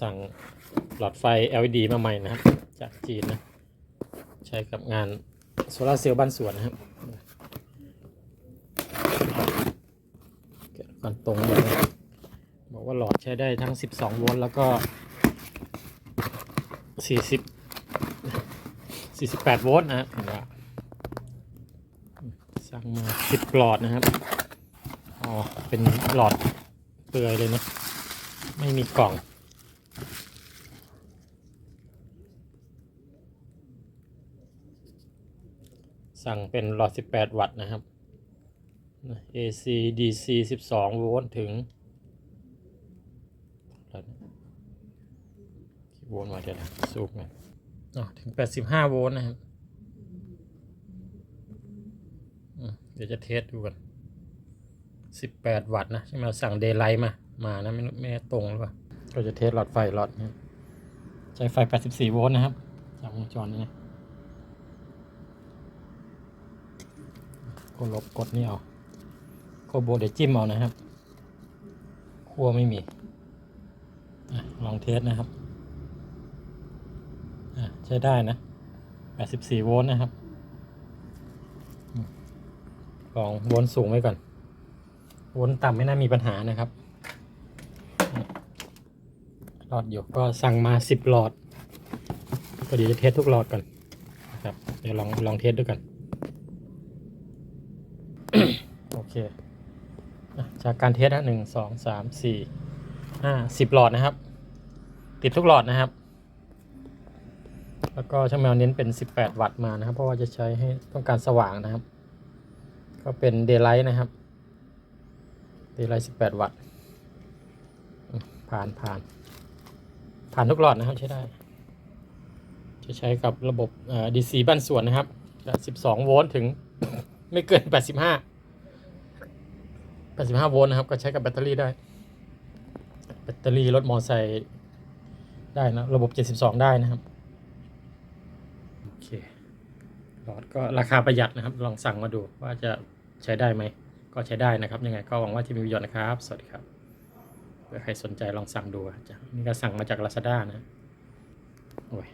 สั่งหลอดไฟ LED มาใหม่นะครับ จากจีนนะ ใช้กับงานโซลาเซลล์บ้านสวนนะครับเกิดการตรงเลยบอกว่าหลอดใช้ได้ทั้ง 12 โวลต์แล้วก็ 40 48 โวลต์นะครับเห็นว่าสั่งมา 10 หลอดนะครับ อ๋อ เป็นหลอดเปลือยเลยนะ ไม่มีกล่อง สั่งเป็นหลอด 18 วัตต์นะครับ AC DC 12 โวลต์ถึงโวลต์มาเดี๋ยวนะซูมกันอ๋อถึง 85 โวลต์นะครับเดี๋ยวจะเทสดูกัน 18 วัตต์นะใช่ไหมสั่งเดย์ไลท์มา มานะไม่ไม่ตรงหรือเปล่าก็จะเทสหลอดไฟหลอดนี้ใช้ไฟ 84 โวลต์นะครับ จากวงจรนี้ก็ลบกดนี่เอาโคโบเดี๋ยวจิ้มเอานะครับขั้วไม่มีอลองเทสนะครับอะใช้ได้นะ 84 โวลต์นะครับลองโวลต์สูงไว้ก่อนโวลต์ต่ำไม่น่ามีปัญหานะครับ หลอดอยู่ก็สั่งมา10หลอดก็เดี๋ยวจะเทสทุกหลอดก่อนนะครับเดี๋ยวลองลองเทสด้วยกันโอเคจากการเทสนะหนึ่งสองสามสี่ห้าสิบหลอดนะครับ ติดทุกหลอดนะครับ แล้วก็ช่างแมวเน้นเป็น 18 วัตต์มานะครับ เพราะว่าจะใช้ให้ต้องการสว่างนะครับ ก็เป็นเดย์ไลท์นะครับเดย์ไลท์18 วัตต์ผ่านผ่าน ผ่านทุกหลอดนะครับใช้ได้ จะใช้กับระบบเอ่อ DC บ้านสวนนะครับ12 โวลต์ถึงไม่เกิน 85 85 โวลต์นะครับ ก็ใช้กับแบตเตอรี่ได้ แบตเตอรี่รถมอเตอร์ไซค์ได้นะ ระบบ 72 ได้นะครับ โอเคหลอดก็ราคาประหยัดนะครับ ลองสั่งมาดูว่าจะใช้ได้ไหม ก็ใช้ได้นะครับ ยังไงก็หวังว่าจะมีประโยชน์นะครับ สวัสดีครับ เผื่อใครสนใจลองสั่งดูอะจ้ะนี่ก็สั่งมาจาก Lazada นะ โอ้ย